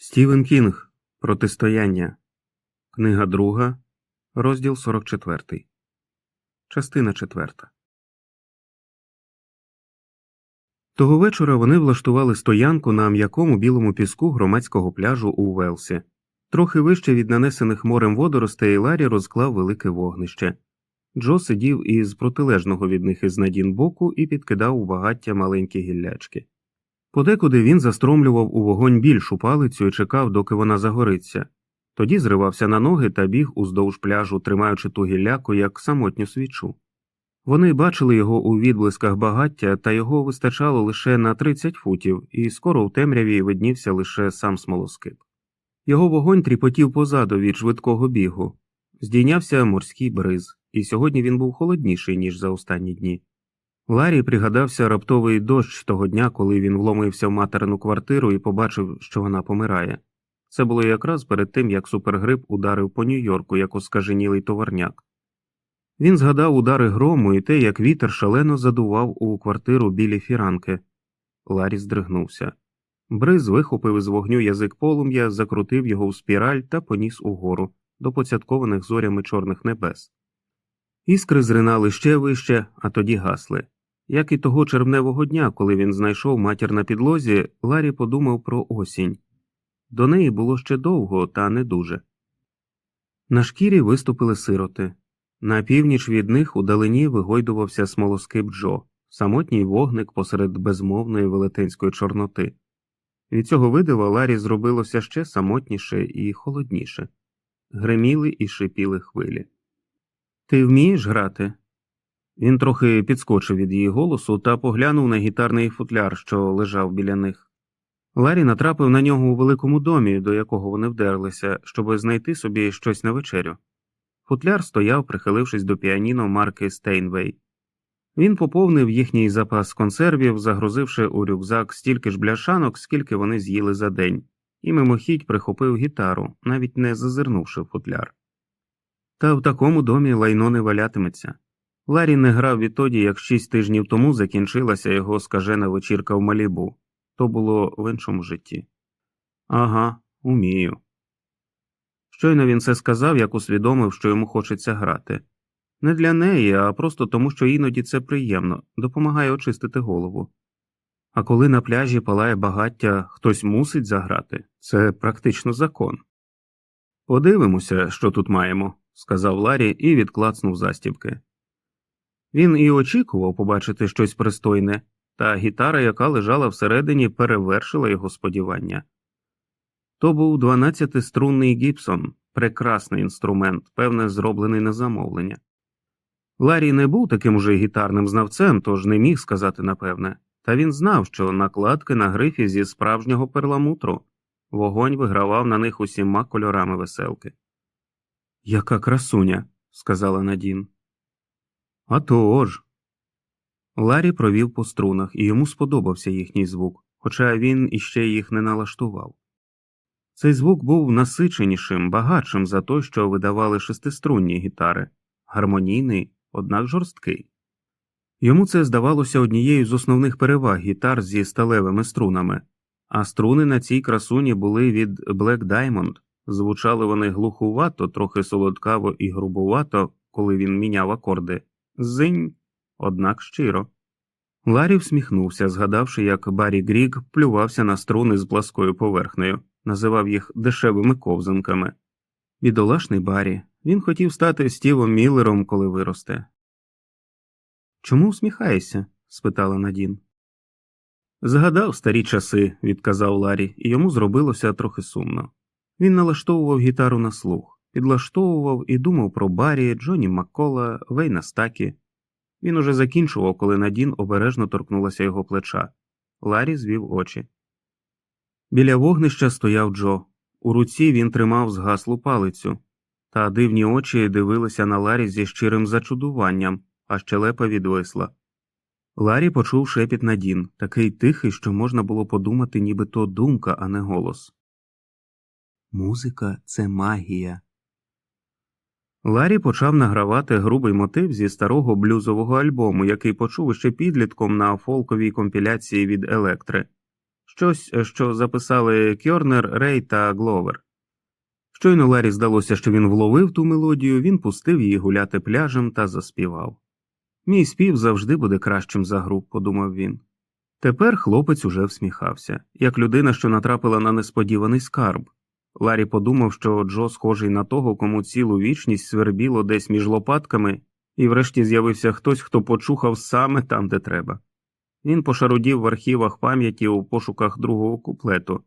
Стівен Кінг Протистояння. Книга друга, розділ 44. Частина 4. Того вечора вони влаштували стоянку на м'якому білому піску громадського пляжу у Велсі. Трохи вище від нанесених морем водоростей Ларі розклав велике вогнище. Джо сидів із протилежного від них із надін боку і підкидав у багаття маленькі гіллячки. Подекуди він застромлював у вогонь більшу палицю і чекав, доки вона загориться. Тоді зривався на ноги та біг уздовж пляжу, тримаючи ту гілляку як самотню свічу. Вони бачили його у відблисках багаття, та його вистачало лише на 30 футів, і скоро в темряві виднівся лише сам смолоскип. Його вогонь тріпотів позаду від швидкого бігу. Здійнявся морський бриз, і сьогодні він був холодніший, ніж за останні дні. Ларі пригадався раптовий дощ того дня, коли він вломився в материну квартиру і побачив, що вона помирає. Це було якраз перед тим, як супергрип ударив по Нью-Йорку, як оскаженілий товарняк. Він згадав удари грому і те, як вітер шалено задував у квартиру білі фіранки. Ларі здригнувся. Бриз вихопив із вогню язик полум'я, закрутив його в спіраль та поніс угору до поцяткованих зорями чорних небес. Іскри зринали ще вище, а тоді гасли. Як і того червневого дня, коли він знайшов матір на підлозі, Ларі подумав про осінь. До неї було ще довго, та не дуже. На шкірі виступили сироти. На північ від них удалині вигойдувався смолоскип Джо, самотній вогник посеред безмовної велетенської чорноти. Від цього видива Ларі зробилося ще самотніше і холодніше. Греміли і шипіли хвилі. Ти вмієш грати? Він трохи підскочив від її голосу та поглянув на гітарний футляр, що лежав біля них. Ларі натрапив на нього у великому домі, до якого вони вдерлися, щоб знайти собі щось на вечерю. Футляр стояв, прихилившись до піаніно марки Стейнвей. Він поповнив їхній запас консервів, загрузивши у рюкзак стільки ж бляшанок, скільки вони з'їли за день, і мимохідь прихопив гітару, навіть не зазирнувши в футляр. Та в такому домі лайно не валятиметься. Ларі не грав відтоді, як шість тижнів тому закінчилася його скажена вечірка в Малібу. То було в іншому житті. Ага, умію. Щойно він це сказав, як усвідомив, що йому хочеться грати. Не для неї, а просто тому, що іноді це приємно, допомагає очистити голову. А коли на пляжі палає багаття, хтось мусить заграти це практично закон. Подивимося, що тут маємо, сказав Ларі і відклацнув застібки. Він і очікував побачити щось пристойне, та гітара, яка лежала всередині, перевершила його сподівання. То був 12-струнний Гібсон, прекрасний інструмент, певне, зроблений на замовлення. Ларі не був таким уже гітарним знавцем, тож не міг сказати напевне, та він знав, що накладки на грифі зі справжнього перламутру вогонь вигравав на них усіма кольорами веселки. Яка красуня, сказала Надін. «А то ж!» Ларі провів по струнах, і йому сподобався їхній звук, хоча він іще їх не налаштував. Цей звук був насиченішим, багатшим за той, що видавали шестиструнні гітари, гармонійний, однак жорсткий. Йому це здавалося однією з основних переваг гітар зі сталевими струнами, а струни на цій красуні були від Black Diamond, звучали вони глухувато, трохи солодкаво і грубувато, коли він міняв акорди. Зинь, однак щиро. Ларі всміхнувся, згадавши, як Баррі Гріг плювався на струни з пласкою поверхнею, називав їх дешевими ковзанками. Бідолашний Баррі, він хотів стати Стівом Міллером, коли виросте. Чому усміхаєшся? спитала Надін. Згадав старі часи, відказав Ларі, і йому зробилося трохи сумно. Він налаштовував гітару на слух, підлаштовував і думав про Баррі, Джоні Маккола, Вейна Стакі. Він уже закінчував, коли Надін обережно торкнулася його плеча. Ларі звів очі. Біля вогнища стояв Джо. У руці він тримав згаслу палицю, та дивні очі дивилися на Ларі зі щирим зачудуванням, а щелепа відвисла. Ларі почув шепіт Надін, такий тихий, що можна було подумати, ніби то думка, а не голос. Музика це магія. Ларі почав награвати грубий мотив зі старого блюзового альбому, який почув ще підлітком на фолковій компіляції від Електри. щось, що записали Кьорнер, Рей та Гловер. Щойно Ларі здалося, що він вловив ту мелодію, він пустив її гуляти пляжем та заспівав. Мій спів завжди буде кращим за гру, подумав він. Тепер хлопець уже всміхався, як людина, що натрапила на несподіваний скарб. Ларі подумав, що Джо схожий на того, кому цілу вічність свербіло десь між лопатками, і врешті з'явився хтось, хто почухав саме там, де треба. Він пошарудів в архівах пам'яті у пошуках другого куплету.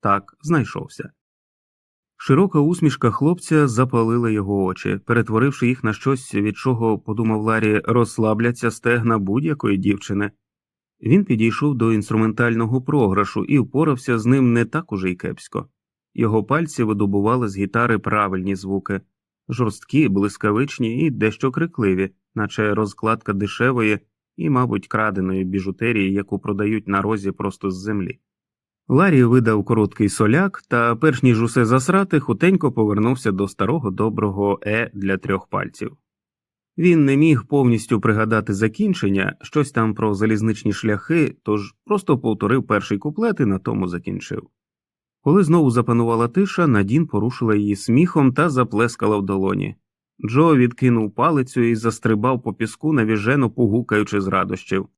Так, знайшовся. Широка усмішка хлопця запалила його очі, перетворивши їх на щось, від чого, подумав Ларі, розслабляться стегна будь-якої дівчини. Він підійшов до інструментального програшу і впорався з ним не так уже й кепсько. Його пальці видобували з гітари правильні звуки жорсткі, блискавичні і дещо крикливі, наче розкладка дешевої і, мабуть, краденої біжутерії, яку продають на розі просто з землі. Ларі видав короткий соляк та, перш ніж усе засрати, хутенько повернувся до старого доброго е для трьох пальців. Він не міг повністю пригадати закінчення, щось там про залізничні шляхи, тож просто повторив перший куплет і на тому закінчив. Коли знову запанувала тиша, Надін порушила її сміхом та заплескала в долоні. Джо відкинув палицю і застрибав по піску, навіжено погукаючи з радощів.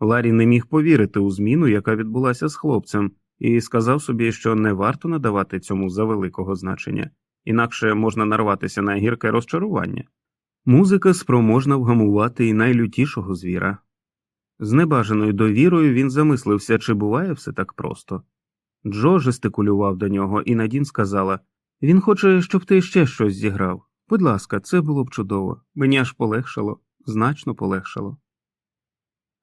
Ларі не міг повірити у зміну, яка відбулася з хлопцем, і сказав собі, що не варто надавати цьому завеликого значення, інакше можна нарватися на гірке розчарування. Музика спроможна вгамувати і найлютішого звіра. З небажаною довірою він замислився, чи буває все так просто. Джо жестикулював до нього, і Надін сказала Він хоче, щоб ти ще щось зіграв. Будь ласка, це було б чудово. Мені аж полегшало, значно полегшало.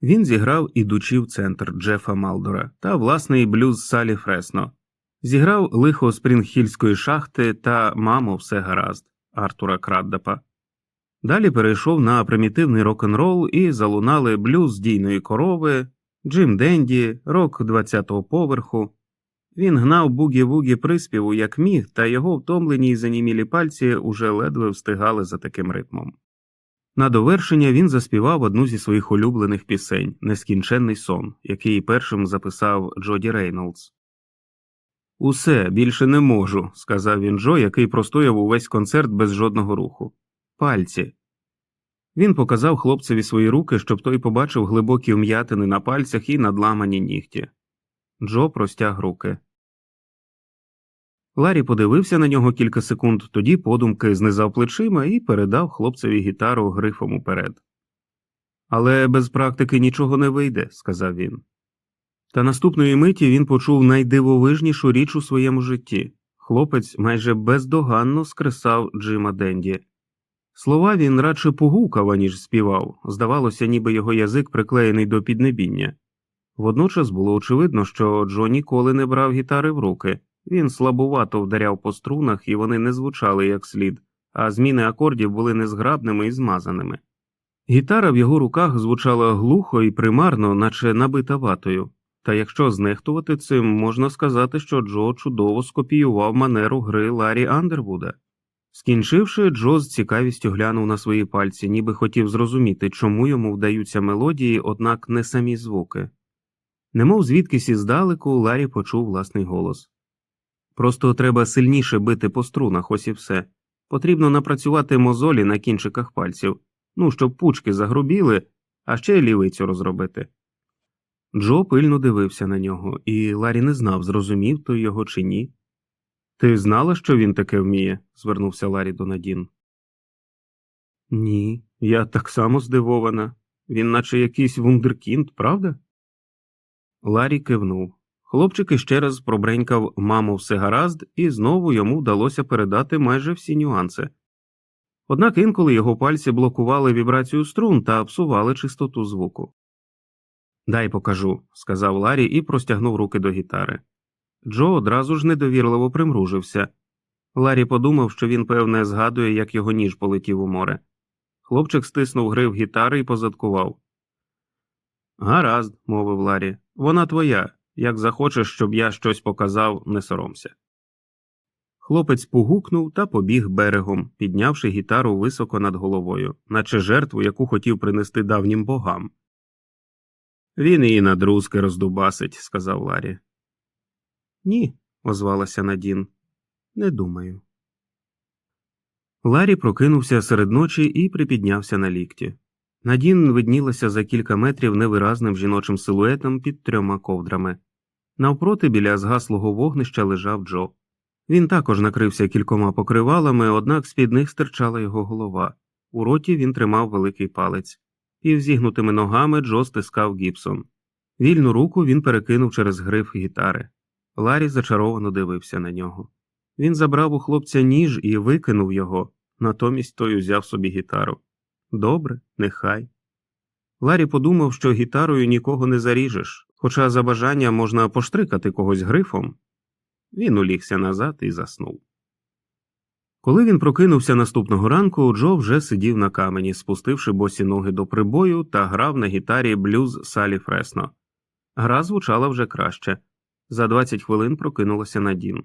Він зіграв ідучи в центр Джефа Малдора та власний блюз Салі Фресно, зіграв лихо Спрінгхільської шахти та Мамо, все гаразд Артура Краддапа. Далі перейшов на примітивний рок-н-рол і залунали блюз дійної корови, Джим Денді, рок 20-го поверху. Він гнав бугі-вугі приспіву як міг, та його втомлені й занімілі пальці уже ледве встигали за таким ритмом. На довершення він заспівав одну зі своїх улюблених пісень Нескінченний сон, який першим записав Джоді Рейнолдс. Усе більше не можу, сказав він Джо, який простояв увесь концерт без жодного руху. Пальці. Він показав хлопцеві свої руки, щоб той побачив глибокі вм'ятини на пальцях і надламані нігті. Джо простяг руки. Ларі подивився на нього кілька секунд, тоді подумки знизав плечима і передав хлопцеві гітару грифом уперед. Але без практики нічого не вийде, сказав він. Та наступної миті він почув найдивовижнішу річ у своєму житті хлопець майже бездоганно скресав Джима Денді. Слова він радше погукав, аніж співав, здавалося, ніби його язик приклеєний до піднебіння. Водночас було очевидно, що Джо ніколи не брав гітари в руки. Він слабувато вдаряв по струнах, і вони не звучали як слід, а зміни акордів були незграбними і змазаними. Гітара в його руках звучала глухо і примарно, наче набита ватою, та якщо знехтувати цим, можна сказати, що Джо чудово скопіював манеру гри Ларі Андервуда. Скінчивши, Джо з цікавістю глянув на свої пальці, ніби хотів зрозуміти, чому йому вдаються мелодії, однак не самі звуки. Немов звідкись іздалеку, Ларі почув власний голос. Просто треба сильніше бити по струнах, ось і все. Потрібно напрацювати мозолі на кінчиках пальців, ну, щоб пучки загрубіли, а ще лівицю розробити. Джо пильно дивився на нього, і Ларі не знав, зрозумів той його чи ні. Ти знала, що він таке вміє? звернувся Ларі до Надін. Ні, я так само здивована. Він наче якийсь вундеркінд, правда? Ларі кивнув. Хлопчик іще раз пробренькав мамо все гаразд, і знову йому вдалося передати майже всі нюанси. Однак інколи його пальці блокували вібрацію струн та псували чистоту звуку. Дай покажу, сказав Ларі і простягнув руки до гітари. Джо одразу ж недовірливо примружився. Ларі подумав, що він, певне, згадує, як його ніж полетів у море. Хлопчик стиснув грив гітари і позадкував. Гаразд, мовив Ларі, вона твоя. Як захочеш, щоб я щось показав, не соромся. Хлопець погукнув та побіг берегом, піднявши гітару високо над головою, наче жертву, яку хотів принести давнім богам. Він її на друзки роздубасить, сказав Ларі. Ні, озвалася Надін. Не думаю. Ларі прокинувся серед ночі і припіднявся на лікті. Надін виднілася за кілька метрів невиразним жіночим силуетом під трьома ковдрами. Навпроти біля згаслого вогнища лежав Джо. Він також накрився кількома покривалами, однак з під них стирчала його голова. У роті він тримав великий палець, і зігнутими ногами Джо стискав Гібсон. Вільну руку він перекинув через гриф гітари. Ларі зачаровано дивився на нього. Він забрав у хлопця ніж і викинув його, натомість той узяв собі гітару. Добре, нехай. Ларі подумав, що гітарою нікого не заріжеш, хоча за бажання можна поштрикати когось грифом. Він улігся назад і заснув. Коли він прокинувся наступного ранку, Джо вже сидів на камені, спустивши босі ноги до прибою та грав на гітарі блюз Салі Фресно. Гра звучала вже краще. За 20 хвилин прокинулася Надін.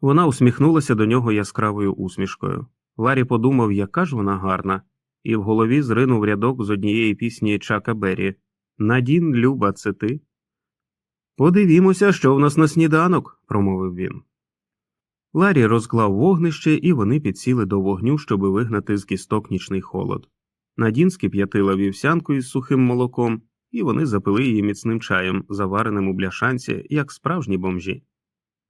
Вона усміхнулася до нього яскравою усмішкою. Ларі подумав, яка ж вона гарна, і в голові зринув рядок з однієї пісні Чака Беррі Надін, Люба, це ти. Подивімося, що в нас на сніданок, промовив він. Ларі розклав вогнище, і вони підсіли до вогню, щоби вигнати з кісток нічний холод. Надін скип'ятила вівсянку із сухим молоком, і вони запили її міцним чаєм, завареним у бляшанці, як справжні бомжі.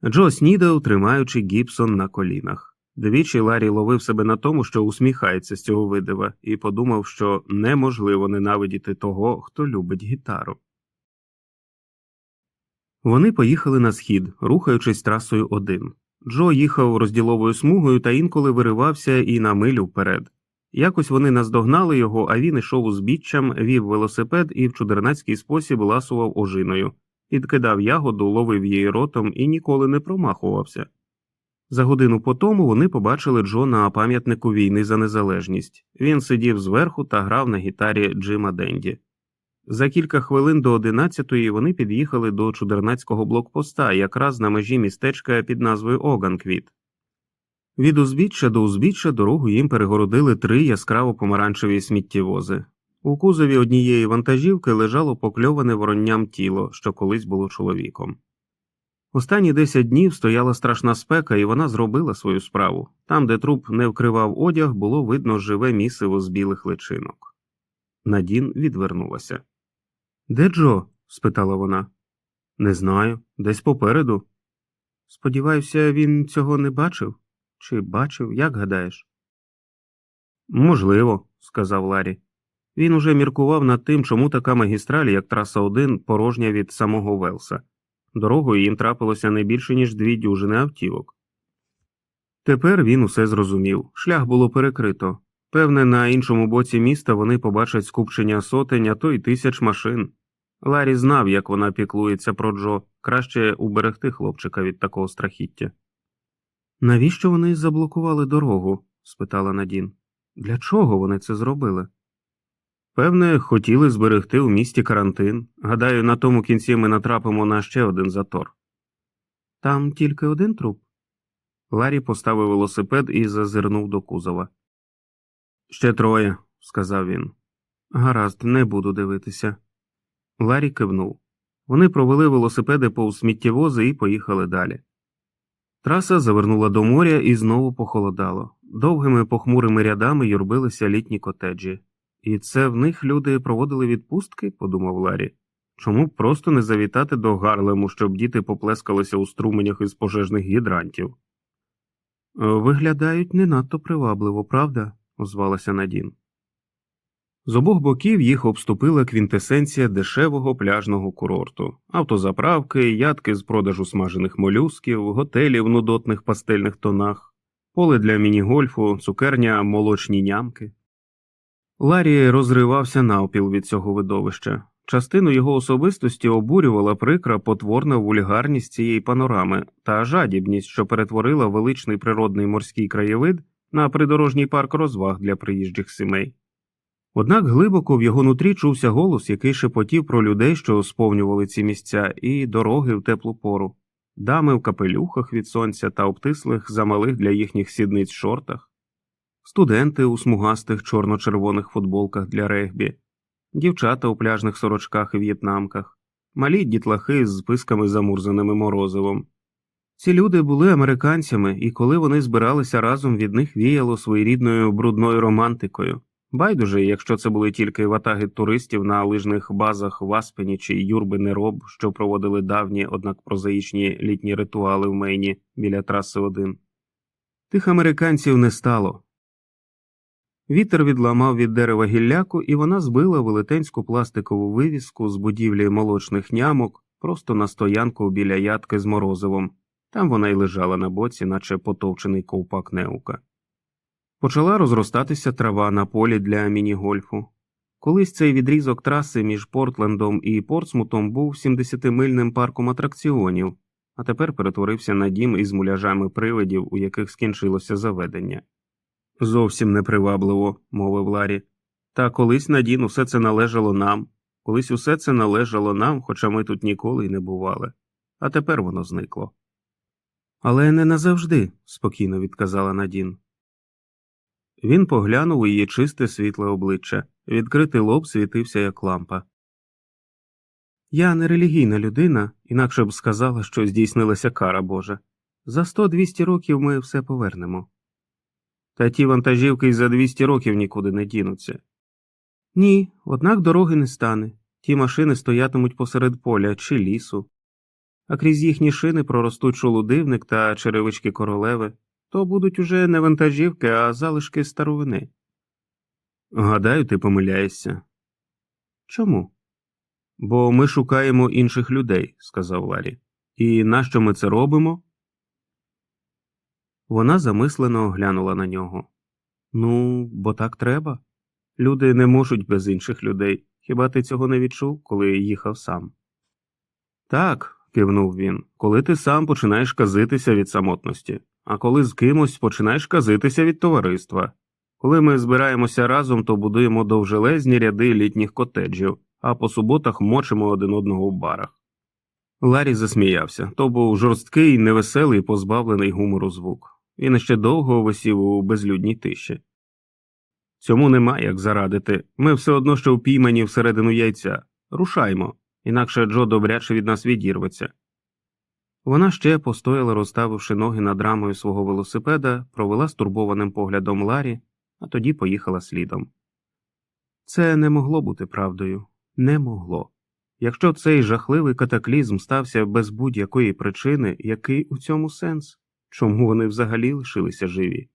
Джо снідав, тримаючи Гібсон на колінах. Двічі Ларі ловив себе на тому, що усміхається з цього видива, і подумав, що неможливо ненавидіти того, хто любить гітару. Вони поїхали на схід, рухаючись трасою один. Джо їхав розділовою смугою та інколи виривався і на милю вперед. Якось вони наздогнали його, а він ішов узбіччям, вів велосипед і в чудернацький спосіб ласував ожиною, підкидав ягоду, ловив її ротом і ніколи не промахувався. За годину по тому вони побачили Джо на пам'ятнику війни за незалежність. Він сидів зверху та грав на гітарі Джима Денді. За кілька хвилин до одинадцятої вони під'їхали до чудернацького блокпоста, якраз на межі містечка під назвою Оганквіт. Від узбіччя до узбіччя дорогу їм перегородили три яскраво помаранчеві сміттєвози. У кузові однієї вантажівки лежало покльоване воронням тіло, що колись було чоловіком. Останні десять днів стояла страшна спека, і вона зробила свою справу. Там, де труп не вкривав одяг, було видно живе місиво з білих личинок. Надін відвернулася. Де Джо? спитала вона. Не знаю, десь попереду. Сподіваюся, він цього не бачив? Чи бачив, як гадаєш? Можливо, сказав Ларі. Він уже міркував над тим, чому така магістраль, як траса 1, порожня від самого Велса. Дорогою їм трапилося не більше, ніж дві дюжини автівок. Тепер він усе зрозумів шлях було перекрито. Певне, на іншому боці міста вони побачать скупчення сотень, а то й тисяч машин. Ларі знав, як вона піклується про Джо, краще уберегти хлопчика від такого страхіття. Навіщо вони заблокували дорогу? спитала Надін. Для чого вони це зробили? Певне, хотіли зберегти у місті карантин. Гадаю, на тому кінці ми натрапимо на ще один затор. Там тільки один труп. Ларі поставив велосипед і зазирнув до кузова. Ще троє, сказав він. Гаразд, не буду дивитися. Ларі кивнув. Вони провели велосипеди повз сміттєвози і поїхали далі. Траса завернула до моря і знову похолодало. Довгими похмурими рядами юрбилися літні котеджі. І це в них люди проводили відпустки, подумав Ларі. Чому б просто не завітати до Гарлему, щоб діти поплескалися у струменях із пожежних гідрантів? Виглядають не надто привабливо, правда? озвалася Надін. З обох боків їх обступила квінтесенція дешевого пляжного курорту, автозаправки, ядки з продажу смажених молюсків, готелі в нудотних пастельних тонах, поле для міні-гольфу, цукерня, молочні нямки. Ларі розривався навпіл від цього видовища. Частину його особистості обурювала прикра потворна вульгарність цієї панорами та жадібність, що перетворила величний природний морський краєвид на придорожній парк розваг для приїжджих сімей. Однак глибоко в його нутрі чувся голос, який шепотів про людей, що сповнювали ці місця, і дороги в теплу пору, дами в капелюхах від сонця та обтислих замалих для їхніх сідниць шортах, студенти у смугастих чорно-червоних футболках для регбі, дівчата у пляжних сорочках і в'єтнамках, малі дітлахи з списками замурзаними морозивом. Ці люди були американцями, і коли вони збиралися разом, від них віяло своєрідною брудною романтикою. Байдуже, якщо це були тільки ватаги туристів на лижних базах в Аспені чи юрби нероб, що проводили давні, однак прозаїчні літні ритуали в Мейні біля траси 1. Тих американців не стало. Вітер відламав від дерева гілляку, і вона збила велетенську пластикову вивіску з будівлі молочних нямок просто на стоянку біля ядки з морозивом. Там вона й лежала на боці, наче потовчений ковпак неука. Почала розростатися трава на полі для міні-гольфу. Колись цей відрізок траси між Портлендом і Портсмутом був 70-мильним парком атракціонів, а тепер перетворився на дім із муляжами привидів, у яких скінчилося заведення. Зовсім непривабливо, мовив Ларі. Та колись Надін усе це належало нам, колись усе це належало нам, хоча ми тут ніколи й не бували, а тепер воно зникло. Але не назавжди, спокійно відказала Надін. Він поглянув у її чисте світле обличчя, відкритий лоб світився, як лампа. Я не релігійна людина, інакше б сказала, що здійснилася кара Божа. За сто двісті років ми все повернемо. Та ті вантажівки й за 200 років нікуди не дінуться. Ні, однак дороги не стане. Ті машини стоятимуть посеред поля чи лісу, а крізь їхні шини проростуть шолудивник та черевички королеви, то будуть уже не вантажівки, а залишки старовини. Гадаю, ти помиляєшся. Чому? Бо ми шукаємо інших людей, сказав Ларі. І нащо ми це робимо? Вона замислено оглянула на нього. Ну, бо так треба. Люди не можуть без інших людей. Хіба ти цього не відчув, коли їхав сам? Так, кивнув він, коли ти сам починаєш казитися від самотності, а коли з кимось починаєш казитися від товариства. Коли ми збираємося разом, то будуємо довжелезні ряди літніх котеджів, а по суботах мочимо один одного в барах. Ларі засміявся то був жорсткий, невеселий, позбавлений гумору звук. Він ще довго висів у безлюдній тиші. Цьому нема як зарадити. Ми все одно що впіймані всередину яйця. Рушаймо, інакше Джо добряче від нас відірветься. Вона ще постояла, розставивши ноги над рамою свого велосипеда, провела стурбованим поглядом Ларі, а тоді поїхала слідом. Це не могло бути правдою, не могло. Якщо цей жахливий катаклізм стався без будь-якої причини, який у цьому сенс? Чому вони взагалі лишилися живі?